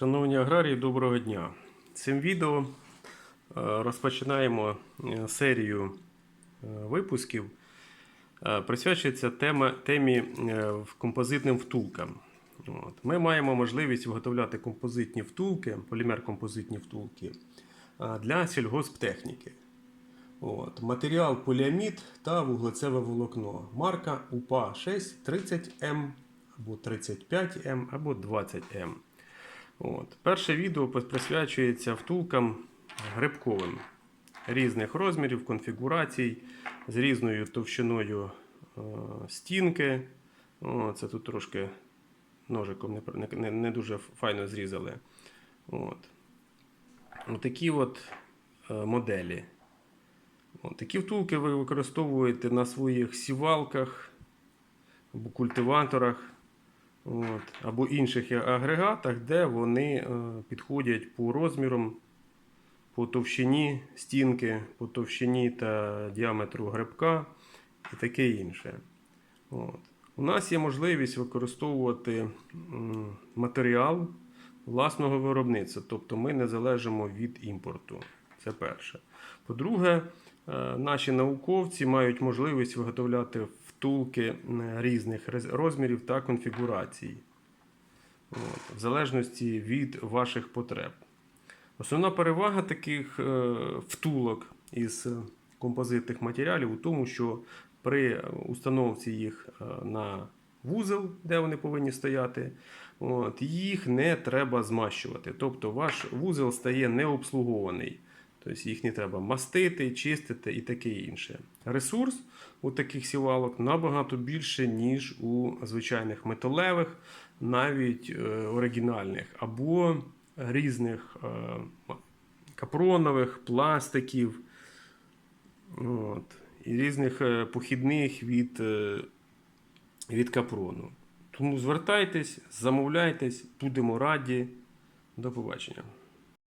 Шановні аграрії, доброго дня! Цим відео е, розпочинаємо е, серію е, випусків. Присвячується тема, темі композитним втулкам. От. Ми маємо можливість виготовляти композитні втулки, полімер-композитні втулки для сільгосптехніки. От. Матеріал поліамід та вуглецеве волокно. Марка УПА 6 30М або 35М або 20М. От. Перше відео присвячується втулкам грибковим різних розмірів, конфігурацій, з різною товщиною е, стінки. О, це тут трошки ножиком не, не, дуже файно зрізали. От. Такі от е, моделі. От, такі втулки ви використовуєте на своїх сівалках або культиваторах. От, або інших агрегатах, де вони е, підходять по розмірам, по товщині стінки, по товщині та діаметру грибка і таке інше. От. У нас є можливість використовувати матеріал власного виробництва, тобто ми не залежимо від імпорту. Це перше. По-друге, е, наші науковці мають можливість виготовляти втулки е, різних розмірів та конфігурацій, в залежності від ваших потреб. Основна перевага таких е, втулок із композитних матеріалів у тому, що при установці їх е, на вузол, де вони повинні стояти, от, їх не треба змащувати. Тобто ваш вузол стає необслугований. Тобто їх не треба мастити, чистити і таке інше. Ресурс у таких сівалок набагато більше, ніж у звичайних металевих, навіть е, оригінальних, або різних е, капронових, пластиків. От, і різних е, похідних від, е, від капрону. Тому звертайтесь, замовляйтесь, будемо раді. До побачення.